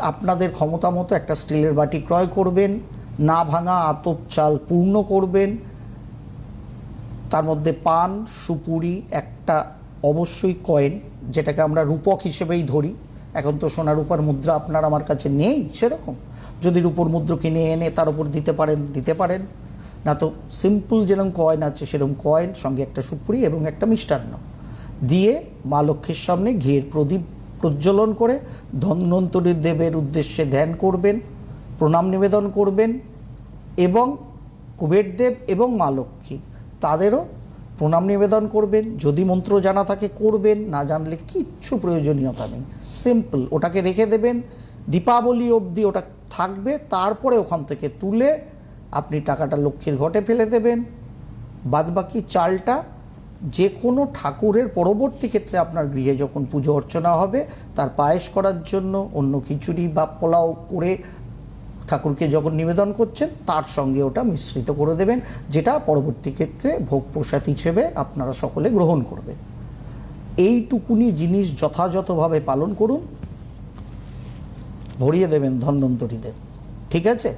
আপনাদের ক্ষমতা মতো একটা স্টিলের বাটি ক্রয় করবেন, না ভাঙা আতপ চাল পূর্ণ করবেন, তার মধ্যে পান, সুপুরি, একটা অবশ্যই কয়েন, যেটাকে আমরা রূপক হিসেবেই ধরি। এখন তো সোনা রূপার মুদ্রা আপনার আমার কাছে নেই, সেরকম। যদি রূপোর মুদ্রা কিনে এনে তার উপর দিতে পারেন দিতে পারেন। না তো সিম্পল যেরকম কয়েন আছে, সেরকম কয়েন, সঙ্গে একটা সুপুরি এবং একটা মিষ্টান্ন। দিয়ে মা লক্ষ্মীর সামনে ঘিয়ের প্রদীপ প্রজ্বলন করে, ধন্বন্তরী দেবের উদ্দেশ্যে ধ্যান করবেন, প্রণাম নিবেদন করবেন এবং কুবেরদেব এবং মা লক্ষ্মী তাদেরও প্রণাম নিবেদন করবেন। যদি মন্ত্র জানা থাকে করবেন, না জানলে কিচ্ছু প্রয়োজনীয়তা নেই। সিম্পল, ওটাকে রেখে দেবেন। দীপাবলি অবধি ওটা থাকবে, তারপরে ওখান থেকে তুলে আপনি টাকাটা লক্ষ্মীর ঘটে ফেলে দেবেন। বাদবাকি চালটা যে কোনো ঠাকুরের পরবর্তী ক্ষেত্রে আপনার গৃহে যখন পুজো অর্চনা হবে, তার পায়েস করার জন্য অন্য খিচুড়ি বা পোলাও করে ঠাকুরকে যখন নিবেদন করছেন, তার সঙ্গে ওটা মিশ্রিত করে দেবেন, যেটা পরবর্তী ক্ষেত্রে ভোগ প্রসাদ হিসেবে আপনারা সকলে গ্রহণ করবেন। এইটুকুনি জিনিস যথাযথভাবে পালন করুন। ভরিয়ে দেবেন ধন্বন্তরীদের ঠিক আছে?